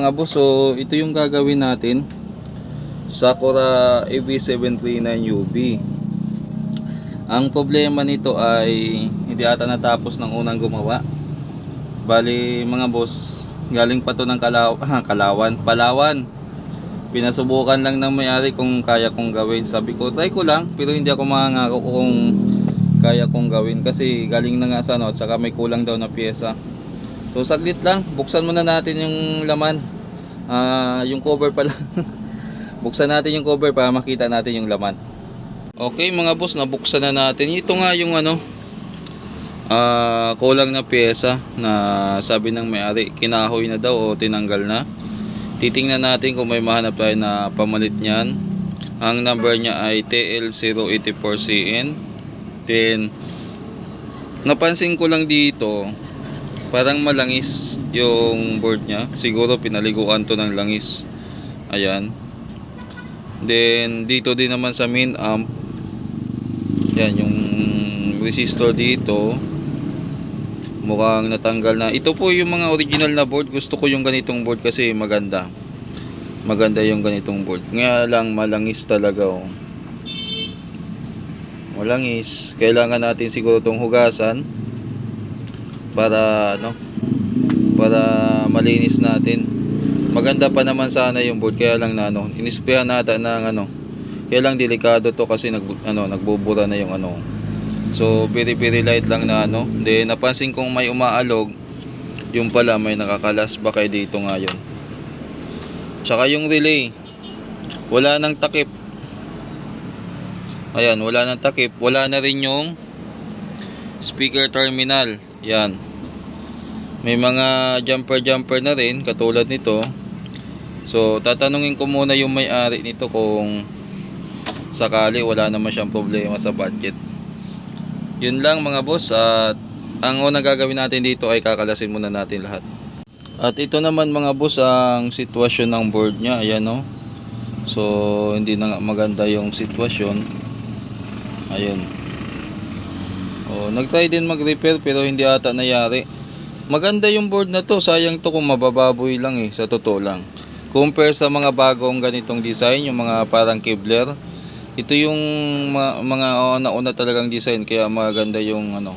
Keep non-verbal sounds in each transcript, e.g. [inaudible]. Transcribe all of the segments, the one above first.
Mga boss, so ito yung gagawin natin. Sakura AV739UB. Ang problema nito ay hindi ata natapos ng unang gumawa. Bali mga boss, galing pa to ng Kalaw [laughs] Kalawan, Palawan. Pinasubukan lang ng may-ari kung kaya kong gawin. Sabi ko, try ko lang, pero hindi ako mangangako kung kaya kong gawin kasi galing na nga sa ano, at saka may kulang daw na pyesa. So saglit lang, buksan muna natin yung laman. Ah, yung cover pa lang. [laughs] buksan natin yung cover para makita natin yung laman. Okay mga boss, nabuksan na natin. Ito nga yung ano, ah kulang na pyesa na sabi ng may-ari, kinahoy na daw o tinanggal na. Titingnan natin kung may mahanap tayo na pamalit niyan. Ang number niya ay TL084CN. Then, napansin ko lang dito, parang malangis yung board niya. Siguro pinaliguan to ng langis. Ayan. Then, dito din naman sa main amp, yan, yung resistor dito, mukhang natanggal na. Ito po yung mga original na board. Gusto ko yung ganitong board kasi maganda. Maganda yung ganitong board. Nga lang malangis talaga oh. Malangis. Kailangan natin siguro itong hugasan para ano para malinis natin. Maganda pa naman sana yung board kaya lang na ano, inisprayan natin ng ano. Kaya lang delikado to kasi nag ano nagbubura na yung ano. So very very light lang na ano. Then napansin kong may umaalog. Yung pala may nakakalas ba dito nga yun. Tsaka yung relay. Wala nang takip. Ayan, wala nang takip. Wala na rin yung speaker terminal. Yan. May mga jumper jumper na rin katulad nito. So tatanungin ko muna yung may-ari nito kung sakali wala naman siyang problema sa budget. Yun lang mga boss at ang unang gagawin natin dito ay kakalasin muna natin lahat. At ito naman mga boss ang sitwasyon ng board niya. Ayan o. So hindi na maganda yung sitwasyon. Ayun. Oh, nagtry din mag-repair pero hindi ata nangyari. Maganda yung board na to. Sayang to kung mabababoy lang eh. Sa totoo lang. Compare sa mga bagong ganitong design. Yung mga parang Kevlar. Ito yung mga, mga nauna talagang design. Kaya maganda yung ano.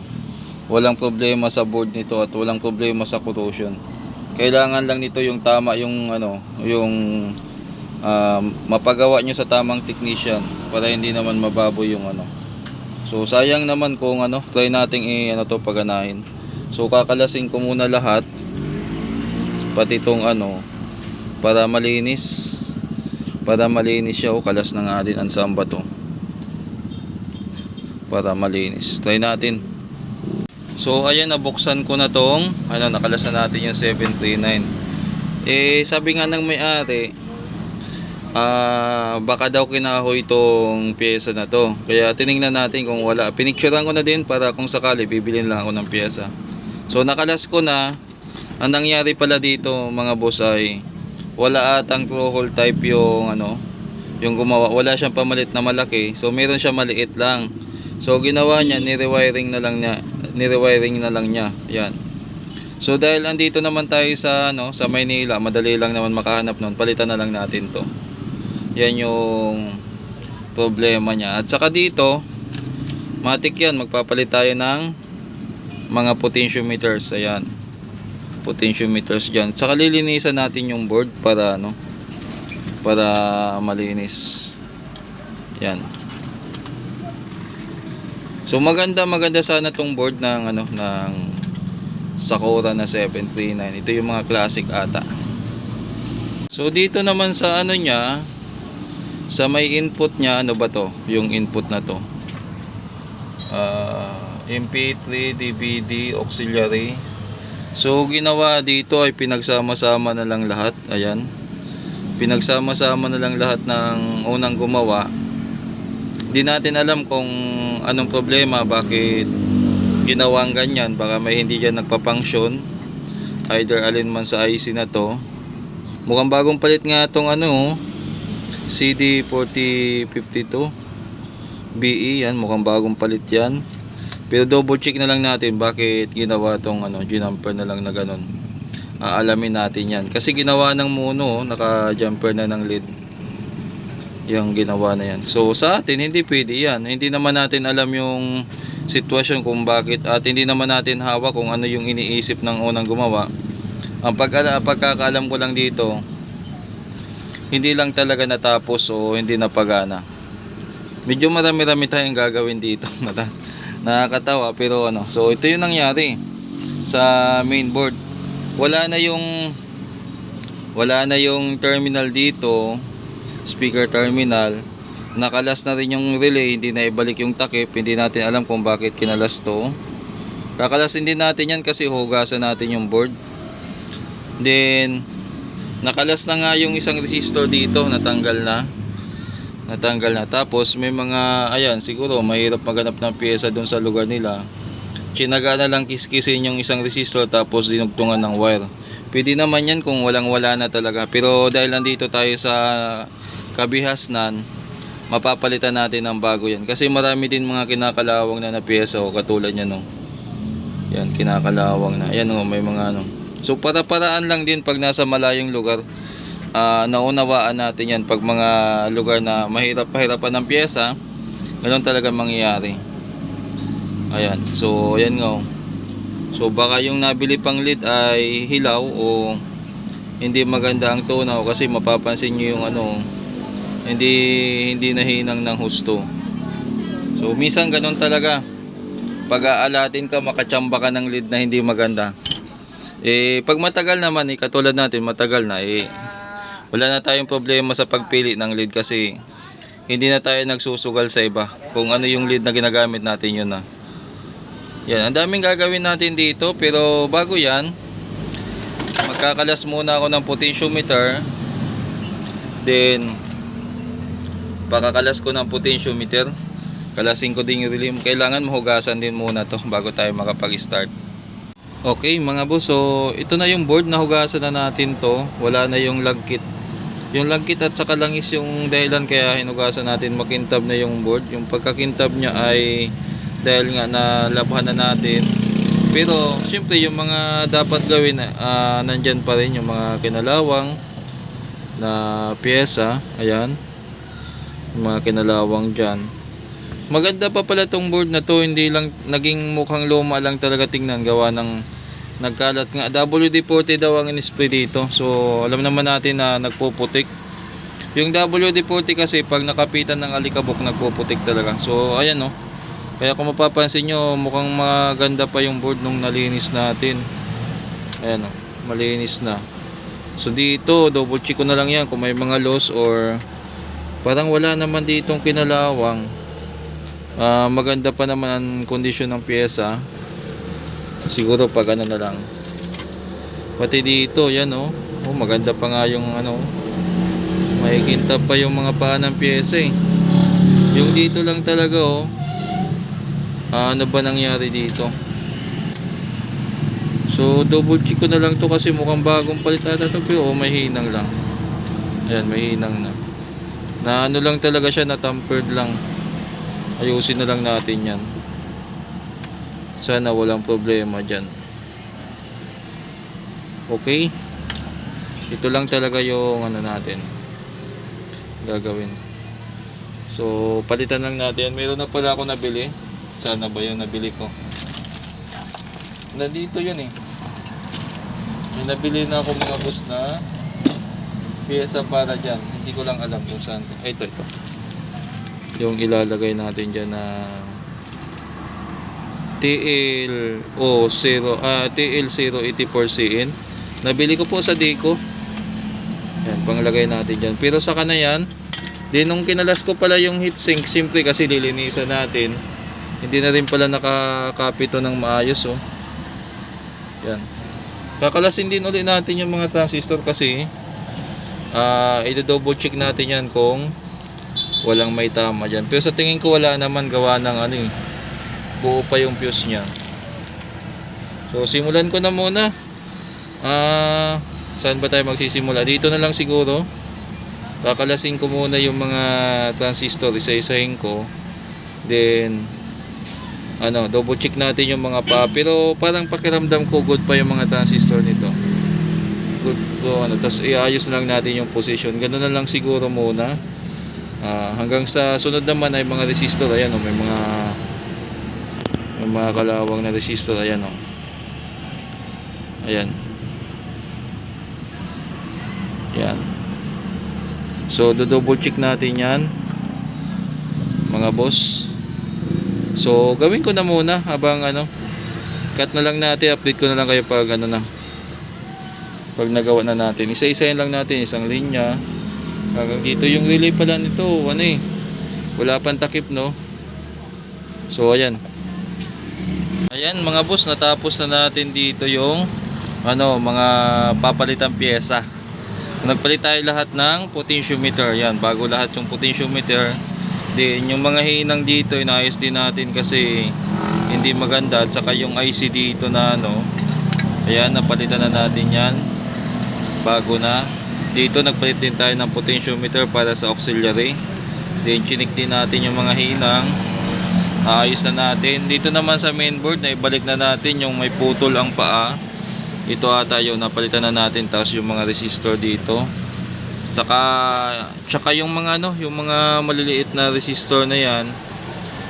Walang problema sa board nito at walang problema sa corrosion. Kailangan lang nito yung tama yung ano, yung ah, mapagawa nyo sa tamang technician para hindi naman mababoy yung ano. So sayang naman kung ano, try nating i ano to paganahin. So kakalasin ko muna lahat pati tong ano para malinis para malinis siya o kalas na nga din ang samba to. Para malinis. Try natin. So ayan nabuksan ko na tong ano nakalas na natin yung 739 eh sabi nga ng may-ari ah baka daw kinahoy itong pyesa na to. Kaya tiningnan natin kung wala. Pinicturean ko na din para kung sakali bibilin lang ako ng pyesa so nakalas ko na. Ang nangyari pala dito mga boss ay wala atang through hole type yung ano yung gumawa. Wala siyang pamalit na malaki. So meron siya maliit lang. So ginawa niya ni-rewiring na lang niya ni-rewiring na lang niya. Yan so dahil andito naman tayo sa ano sa Maynila madali lang naman makahanap nun. Palitan na lang natin to yan yung problema niya at saka dito matik yan magpapalit tayo ng mga potentiometers ayan potentiometers dyan. Saka lilinisan natin yung board para ano para malinis. Yan. So maganda maganda sana tong board ng ano ng Sakura na 739. Ito yung mga classic ata. So dito naman sa ano niya sa may input niya ano ba to? Yung input na to. Ah, MP3, DVD, auxiliary, So ginawa dito ay pinagsama-sama na lang lahat. Ayan. Pinagsama-sama na lang lahat ng unang gumawa. Hindi natin alam kung anong problema, bakit ginawang ganyan. Baka may hindi dyan nagpapangsyon. Either alin man sa IC na to. Mukhang bagong palit nga itong ano, CD4052 BE. Yan, mukhang bagong palit yan. Pero double check na lang natin bakit ginawa tong ano, ginamper na lang na ganun. aalamin natin yan. Kasi ginawa ng Muno, oh, naka-jumper na ng lid. Yung ginawa na yan. So sa atin, hindi pwede yan. Hindi naman natin alam yung sitwasyon kung bakit at hindi naman natin hawak kung ano yung iniisip ng unang gumawa. Ang pagkala, pagkakaalam ko lang dito, hindi lang talaga natapos o hindi napagana. Medyo marami-rami tayong gagawin dito. [laughs] Nakakatawa pero ano. So ito yung nangyari sa mainboard. Wala na yung wala na yung terminal dito, speaker terminal. Nakalas na rin yung relay, hindi na ibalik yung takip. Hindi natin alam kung bakit kinalas to. Kakalasin din natin yan kasi hugasan natin yung board. Then, nakalas na nga yung isang resistor dito, natanggal na. Natanggal na. Tapos, may mga, ayan, siguro, mahirap maghanap ng pyesa doon sa lugar nila. Chinaga na lang kiskisin yung isang resistor tapos dinugtungan ng wire. Pwede naman yan kung walang wala na talaga. Pero dahil nandito tayo sa kabihasnan, mapapalitan natin ng bago yan. Kasi marami din mga kinakalawang na na pyesa o katulad yan no. Yan, kinakalawang na. Ayan o, may mga ano. So para-paraan lang din pag nasa malayong lugar. ah naunawaan natin yan pag mga lugar na mahirap-pahirapan ng pyesa. Ganun talaga mangyayari. Ayan. So, ayan nga. oh. So, baka yung nabili pang lid ay hilaw o hindi maganda ang tunaw kasi mapapansin nyo yung ano, hindi hindi nahinang ng husto. So, minsan ganun talaga. Pag aalatin ka, makachamba ka ng lid na hindi maganda. Eh, pag matagal naman, eh, katulad natin, matagal na, eh, wala na tayong problema sa pagpili ng lead kasi hindi na tayo nagsusugal sa iba. Kung ano yung lead na ginagamit natin yun na. Yan, ang daming gagawin natin dito pero bago yan, magkakalas muna ako ng potentiometer. Then, pakakalas ko ng potentiometer. Kalasin ko din yung relay. Kailangan mahugasan din muna to bago tayo makapag-start. Okay mga boss, so ito na yung board, nahugasan na natin to. Wala na yung lagkit. Yung lagkit at saka langis yung dahilan kaya hinugasan natin makintab na yung board. Yung pagkakintab niya ay dahil nga nalabhan na natin. Pero siyempre yung mga dapat gawin ah, nandyan pa rin yung mga kinalawang na pyesa. Ayan. Yung mga kinalawang dyan. Maganda pa pala tong board na to, hindi lang naging mukhang luma lang talaga tingnan gawa ng nagkalat nga. WD-40 daw ang in-spray dito. So, alam naman natin na nagpuputik. Yung WD-40 kasi pag nakapitan ng alikabok nagpuputik talaga. So, ayan no. Kaya kung mapapansin nyo, mukhang maganda pa yung board nung nalinis natin. Ayan o, malinis na. So dito, double check ko na lang yan kung may mga loss or parang wala naman ditong kinalawang. Ah, maganda pa naman ang kondisyon ng pyesa. Siguro pag ano na lang. Pati dito, yan oh. Oh, maganda pa nga yung ano. May kintab pa yung mga paa ng pyesa eh. Yung dito lang talaga oh. Ah, ano ba nangyari dito? So, double check ko na lang to kasi mukhang bagong palit ata to pero oh, may hinang lang. Ayan, may hinang na. Na ano lang talaga siya, na tampered lang. Ayusin na lang natin yan. Sana walang problema dyan. Okay. Ito lang talaga yung ano natin. Gagawin. So, palitan lang natin. Meron na pala ako nabili. Sana ba yung nabili ko? Nandito yun eh. May nabili na ako mga boss na pyesa para dyan. Hindi ko lang alam kung saan. Ito, ito. Yung ilalagay natin dyan na TL o 0 ah TL084CN. Nabili ko po sa Deco. Yan, panglagay natin dyan. Pero sa na yan, din nung kinalas ko pala yung heatsink, simple kasi lilinisan natin. Hindi na rin pala nakakapito ng maayos oh. Yan. Kakalasin din ulit natin yung mga transistor kasi ah i-double check natin yan kung walang may tama dyan. Pero sa tingin ko wala naman gawa ng ano eh. Buo pa yung fuse niya. So simulan ko na muna. Ah, saan ba tayo magsisimula? Dito na lang siguro. Kakalasin ko muna yung mga transistor, isa-isahin ko. Then ano, double check natin yung mga pa. Pero parang pakiramdam ko good pa yung mga transistor nito. Good to ano, tapos iayos lang natin yung position. Ganun na lang siguro muna. Ah, hanggang sa sunod naman ay mga resistor. Ayan o, may mga mga kalawang na resistor. Ayan o. Ayan. Yan. So, do-double check natin yan. Mga boss. So, gawin ko na muna habang ano. Cut na lang natin. Update ko na lang kayo pag ano na. Pag nagawa na natin. Isa-isayin lang natin. Isang linya. Hanggang dito yung relay pala nito. Ano eh. Wala pang takip no. So, ayan. Ayan mga boss. Natapos na natin dito yung ano, mga papalitang pyesa. Nagpalit tayo lahat ng potentiometer. Yan, bago lahat yung potentiometer. Then, yung mga hinang dito, inayos din natin kasi hindi maganda. At saka yung IC dito na ano, ayan, napalitan na natin yan. Bago na. Dito, nagpalit din tayo ng potentiometer para sa auxiliary. Then, chinik din natin yung mga hinang. Ayos na natin. Dito naman sa mainboard, na ibalik na natin yung may putol ang paa. Ito ata yung napalitan na natin tapos yung mga resistor dito. Saka tsaka yung mga ano yung mga maliliit na resistor na yan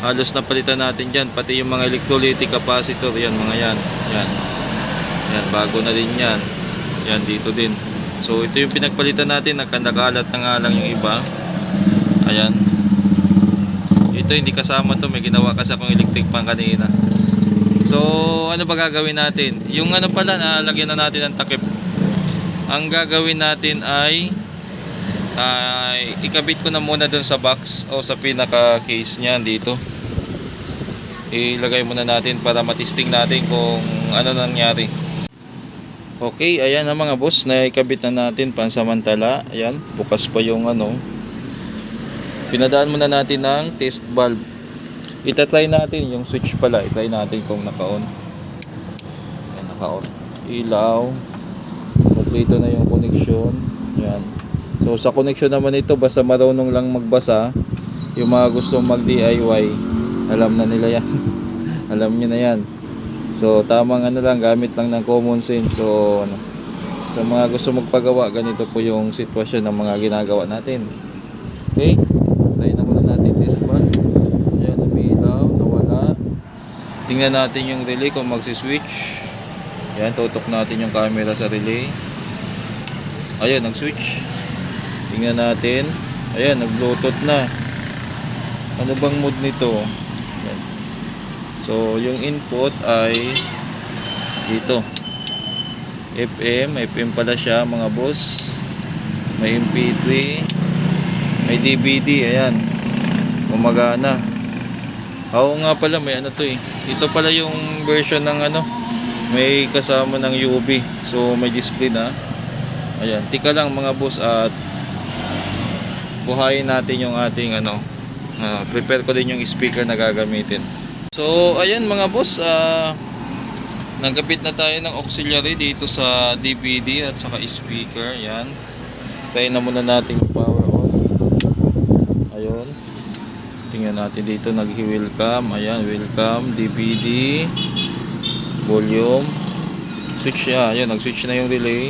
halos napalitan natin dyan. Pati yung mga electrolytic capacitor yan mga yan. Yan. Yan bago na din yan. Yan dito din. So ito yung pinagpalitan natin. Nagkandakalat na nga lang yung iba. Ayan ito hindi kasama to may ginawa kasi akong electric pan kanina So, ano ba gagawin natin? Yung ano pala, nalagyan na natin ng takip. Ang gagawin natin ay ay ikabit ko na muna dun sa box o sa pinaka case niyan dito. Ilagay muna natin para matisting natin kung ano nangyari. Okay, ayan na mga boss, naikabit na natin pansamantala. Ayan, bukas pa yung ano. Pinadaan muna natin ng test valve. Itatry natin yung switch pala. Itry natin kung naka-on. Yan naka-on. Ilaw. Kompleto na yung connection. Yan so sa connection naman ito basta marunong lang magbasa yung mga gusto mag DIY alam na nila yan. [laughs] Alam nyo na yan. So tamang ano lang gamit lang ng common sense. So ano sa mga gusto magpagawa ganito po yung sitwasyon ng mga ginagawa natin. Okay try na muna natin this one Ayan, umiilaw, nawala. Tingnan natin yung relay kung magsi-switch. Ayan, tutok natin yung camera sa relay. Ayan, nag-switch. Tingnan natin. Ayan, nag-bluetooth na. Ano bang mood nito? Ayan. So, yung input ay dito. FM, FM pala siya mga boss. May MP3, may DVD, ayan. Gumagana. Oo nga pala, may ano to eh. Ito pala yung version ng ano, may kasama ng UV. So may display na. Ayan, tika lang mga boss at buhayin natin yung ating ano, ah, prepare ko din yung speaker na gagamitin. So ayan mga boss, ah nagkapit na tayo ng auxiliary dito sa DVD at saka speaker. Ayan. Try na muna natin power on. Ayun. Tingnan natin dito, nag-welcome. Ayan, welcome, DVD, volume, switch siya. Ayan, nag-switch na yung relay.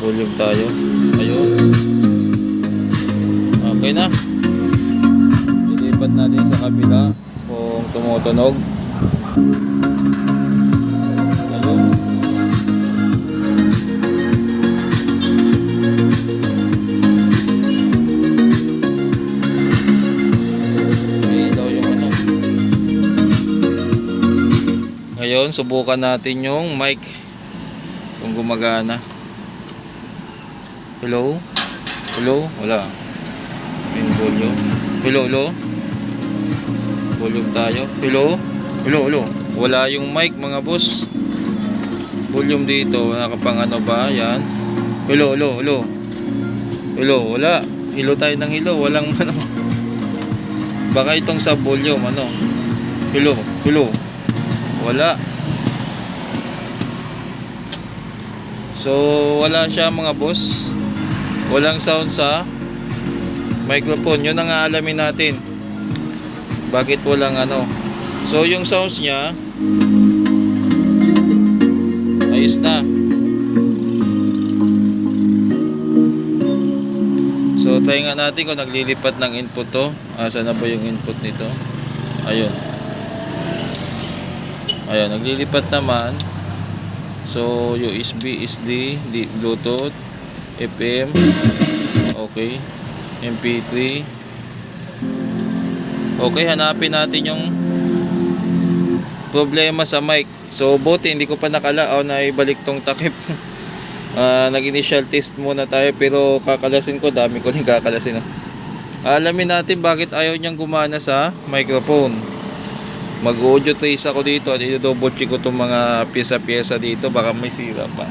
Volume tayo. Ayun. Okay na. Ilipat natin sa kabila kung tumutunog. Ngayon, subukan natin yung mic kung gumagana. Hello? Hello? Wala. Yung volume. Hello, hello? Volume tayo. Hello? Hello, hello? Wala yung mic mga boss. Volume dito. Nakapang ano ba? Yan. Hello, hello, hello? Hello, wala. Hilo tayo ng hilo. Walang [laughs] ano. Baka itong sa volume, ano? Hello, hello wala. So wala siya mga boss. Walang sound sa microphone. Yun ang aalamin natin. Bakit walang ano. So yung sounds niya ayos na. So try nga natin kung naglilipat ng input to. Asa na ba yung input nito? Ayun. Ayun, naglilipat naman. So, USB, SD, Bluetooth, FM, okay, MP3. Okay, hanapin natin yung problema sa mic. So, buti hindi ko pa nakalao na ibalik tong takip. [laughs] Ah, nag-initial test muna tayo pero kakalasin ko, dami ko din kakalasin. oh. Alamin natin bakit ayaw niyang gumana sa microphone. Mag-audio trace ako dito at i-double ko itong mga pyesa-pyesa dito baka may sira pa.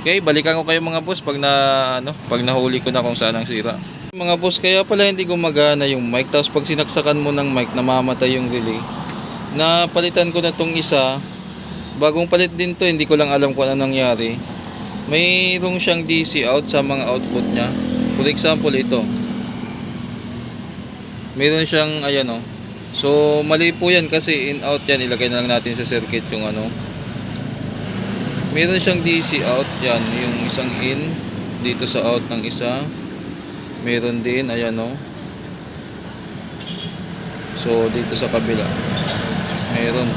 Okay, balikan ko kayo mga boss pag na ano, pag nahuli ko na kung saan ang sira. Mga boss, kaya pala hindi gumagana yung mic tapos pag sinaksakan mo ng mic namamatay yung relay. Napalitan ko na tong isa. Bagong palit din to, hindi ko lang alam kung ano nangyari. Mayroong siyang DC out sa mga output niya. For example, ito. Meron siyang, ayan o. So, mali po yan kasi in out yan. Ilagay na lang natin sa circuit yung ano. Meron siyang DC out. Yan, yung isang in. Dito sa out ng isa. Meron din, ayan o. So, dito sa kabila. Meron.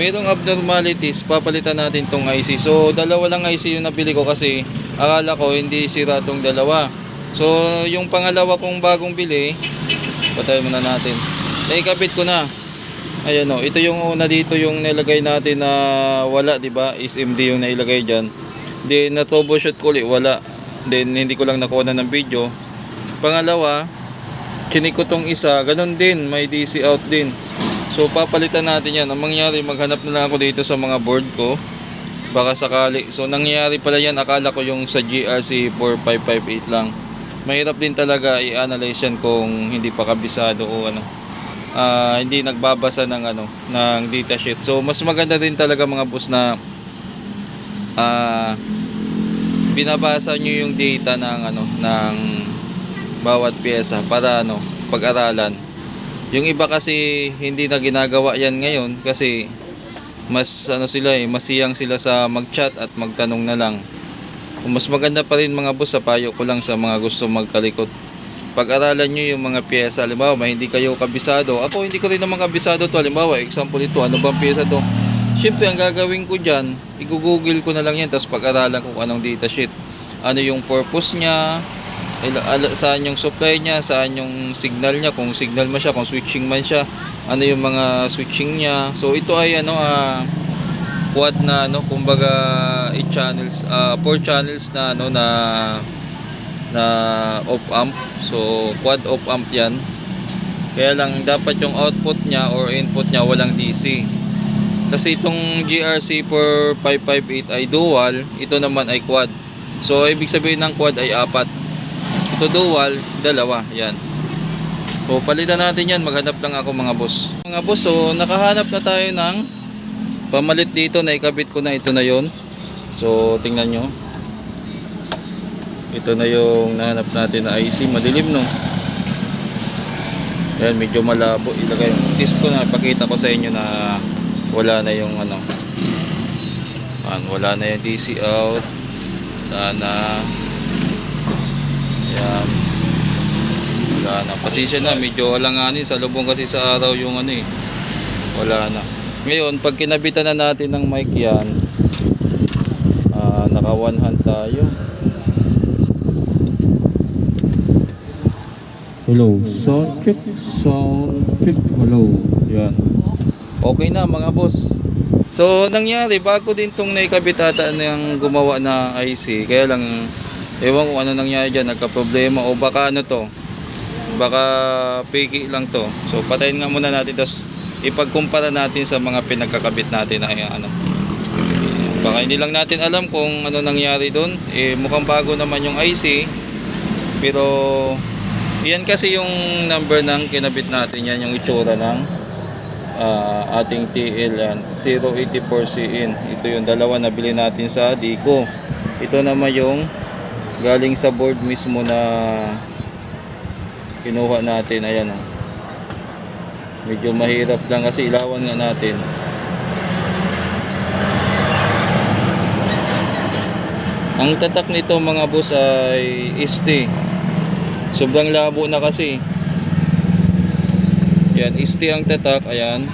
Merong abnormalities, papalitan natin tong IC. So, dalawa lang IC yung nabili ko kasi akala ko hindi sira tong dalawa. So, yung pangalawa kong bagong bili, patay muna natin. Naikabit ko na. Ayan o, ito yung una dito yung nilagay natin na wala, di ba? SMD yung nailagay dyan. Then, na-troubleshoot ko ulit, wala. Then, hindi ko lang nakuha na ng video. Pangalawa, chinik ko tong isa, ganun din, may DC out din. So papalitan natin yan. Ang mangyari, maghanap na lang ako dito sa mga board ko. Baka sakali. So nangyari pala yan, akala ko yung sa GRC 4558 lang. Mahirap din talaga i-analyze yan kung hindi pa kabisado o ano. ah, hindi nagbabasa ng ano ng data sheet. So mas maganda din talaga mga boss na ah binabasa nyo yung data ng ano ng bawat pyesa para ano pag-aralan. Yung iba kasi hindi na ginagawa yan ngayon kasi mas ano sila eh, masiyang sila sa mag-chat at magtanong na lang. Mas maganda pa rin mga boss sa payo ko lang sa mga gusto magkalikot. Pag-aralan nyo yung mga pyesa, halimbawa hindi kayo kabisado. Ako hindi ko rin naman kabisado to. Halimbawa, example ito, ano bang pyesa to? Siyempre, ang gagawin ko dyan, i-google ko na lang yan, tapos pag-aralan ko anong data sheet. Ano yung purpose niya, saan yung supply niya, saan yung signal niya, kung signal man siya, kung switching man siya, ano yung mga switching niya. So ito ay ano ah quad na ano, kumbaga 8 channels, ah 4 channels na ano na na op amp. So quad op amp 'yan. Kaya lang dapat yung output niya or input niya walang DC. Kasi itong GRC 4558 ay dual, ito naman ay quad. So ibig sabihin ng quad ay apat. Ito dual, dalawa. Yan. So palitan natin yan. Maghanap lang ako mga boss. Mga boss, so nakahanap na tayo ng pamalit dito. Naikabit ko na. Ito na yon. So tingnan nyo. Ito na yung nahanap natin na IC. Madilim no. Yan, medyo malabo. Ilagay. Test ko na. Pakita ko sa inyo na wala na yung ano. Yan, wala na yung DC out. Wala. Yan. Wala na. Pasensya na, medyo alanganin sa lubong kasi sa araw yung ano eh. Wala na. Ngayon, pag kinabitan na natin ng mic yan, ah, naka one hand tayo. Hello, sound check, sound check, hello. Yan. Okay na mga boss. So, nangyari, bago din tong naikabit ata ng gumawa na IC, kaya lang, ewan kung ano nangyari dyan, nagka-problema, o baka ano to, baka piki lang to. So, patayin nga muna natin, tapos ipagkumpara natin sa mga pinagkakabit natin na yung ano. Baka hindi lang natin alam kung ano nangyari doon. Eh, mukhang bago naman yung IC, pero, yan kasi yung number ng kinabit natin, yan yung itsura ng ah, ating TL yan. 084CN ito yung dalawa na bili natin sa Dico ito naman yung galing sa board mismo na kinuha natin. Ayan o medyo mahirap lang kasi ilawan nga natin Ang tatak nito mga boss ay ST. Sobrang labo na kasi. Yan, ST ang tatak. Ayan.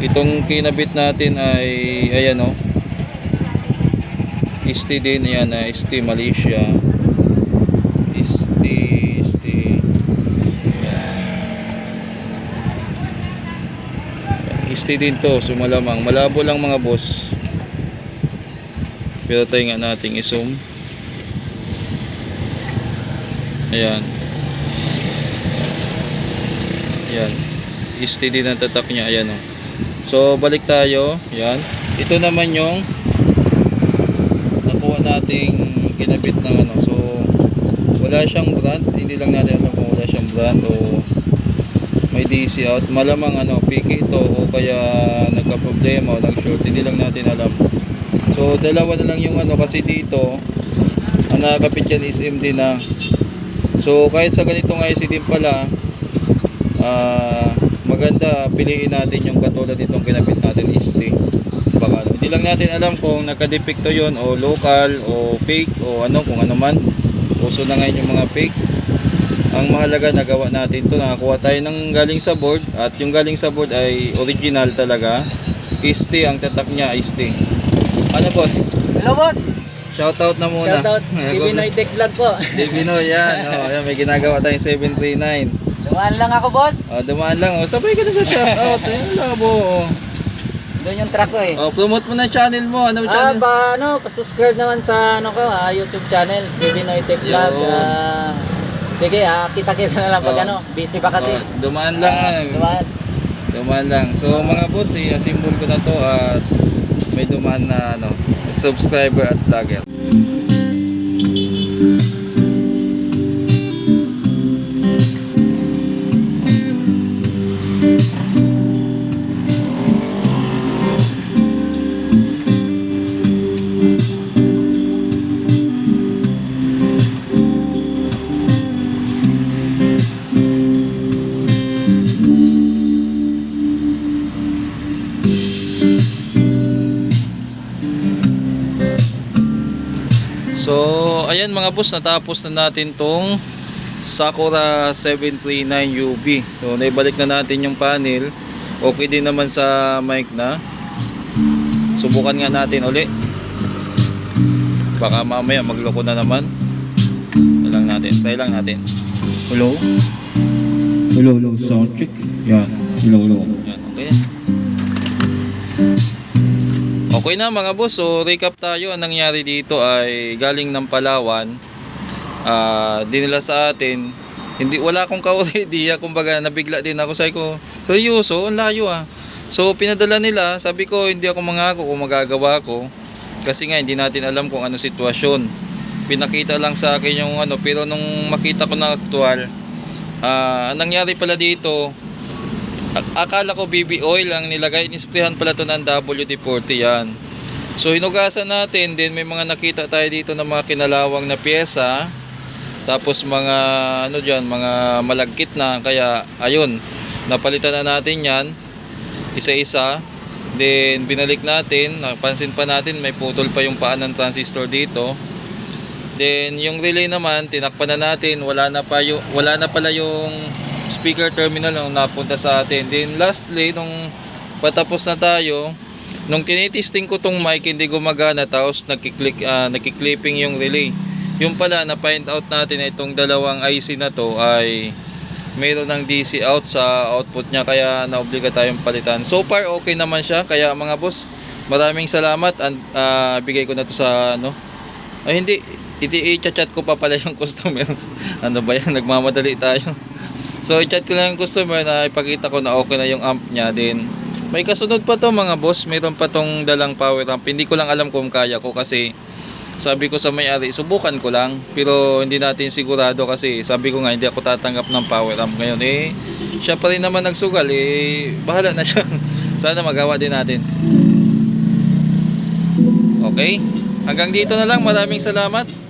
Itong kinabit natin ay, ayan o. ST din. Ayan, ah, ST Malaysia. ST din to. So malamang. Malabo lang mga boss. Pero tayo nga nating i-zoom. Ayan. Ayan. ST din ang tatak niya. Ayan o. So balik tayo. Ayan. Ito naman yung nakuha nating kinabit ng ano. So wala siyang brand. Hindi lang natin alam kung wala siyang brand o may DC out. Malamang ano, piki ito o kaya nagka-problema o nag-short. Hindi lang natin alam. So dalawa na lang yung ano kasi dito ang nakakapit yan is MD na. So kahit sa ganitong IC din pala ah, maganda piliin natin yung katulad nitong kinabit natin ST. Baka ano, hindi lang natin alam kung nakadepekto yon o local o fake o ano kung ano man. Uso na ngayon yung mga fake. Ang mahalaga nagawa natin to nakakuha tayo ng galing sa board at yung galing sa board ay original talaga. ST ang tatak niya ST. Ano boss? Hello boss! Shoutout na muna. Shoutout [laughs] TV Noy Tech Vlog po. Divino, yan. [laughs] Oh, yan. May ginagawa tayong 739. Dumaan lang ako boss. Oh, dumaan lang. Oh, sabay ka na sa shoutout. Ayun, labo. Oh. Doon yung track ko eh. oh, promote mo na channel mo. Ano Ah, channel? pa, ano, pa-subscribe naman sa ano ko, ah, YouTube channel, TV Noy Tech Vlog. Ah, sige, ah, kita-kita na lang pag Oh. ano, busy pa kasi. Oh, dumaan lang. Ah, ah. dumaan. Dumaan lang. So, mga boss, i-assemble ko na to at may dumaan na ano, subscriber at vlogger. So, ayan mga boss, natapos na natin tong Sakura 739 UB. So, naibalik na natin yung panel. Okay din naman sa mic na. Subukan nga natin uli. Baka mamaya magloko na naman. Ano lang natin, try lang natin. Hello? Hello, hello, sound check. Yan, hello, hello. Yan, okay. Okay na mga boss, so recap tayo. Ang nangyari dito ay galing ng Palawan. Ah, dinila sa atin. Hindi wala akong ka-idea, kumbaga nabigla din ako sa ko. Seryoso, ang layo ah. So pinadala nila, sabi ko hindi ako mangako kung magagawa ko. Kasi nga hindi natin alam kung ano sitwasyon. Pinakita lang sa akin yung ano, pero nung makita ko na aktual, ah, ang nangyari pala dito, akala ko BB oil ang nilagay. Inisprehan pala to ng WD-40 yan. So hinugasan natin din may mga nakita tayo dito ng mga kinalawang na pyesa. Tapos mga ano diyan, mga malagkit na kaya ayun, napalitan na natin 'yan isa-isa. Then binalik natin, napansin pa natin may putol pa yung paa ng transistor dito. Then yung relay naman tinakpan na natin, wala na pa yung wala na pala yung speaker terminal nung napunta sa atin. Then lastly nung patapos na tayo, nung tinitesting ko tong mic hindi gumagana tapos nagki-click ah, nagki-clipping yung relay. Yung pala na find out natin na itong dalawang IC na to ay mayroon ng DC out sa output niya kaya naobliga tayong palitan. So far okay naman siya kaya mga boss maraming salamat and ah, bigay ko na to sa ano ay hindi iti i-chat ko pa pala yung [laughs] customer. ano ba yan nagmamadali tayo. So i-chat ko lang yung customer na ipakita ko na okay na yung amp niya din. May kasunod pa to mga boss, mayroon pa tong dalang power amp. Hindi ko lang alam kung kaya ko kasi sabi ko sa may-ari, subukan ko lang. Pero hindi natin sigurado kasi sabi ko nga hindi ako tatanggap ng power amp ngayon. Eh, siya pa rin naman nagsugal. Eh, bahala na siya. [laughs] Sana magawa din natin. Okay? Hanggang dito na lang. Maraming salamat.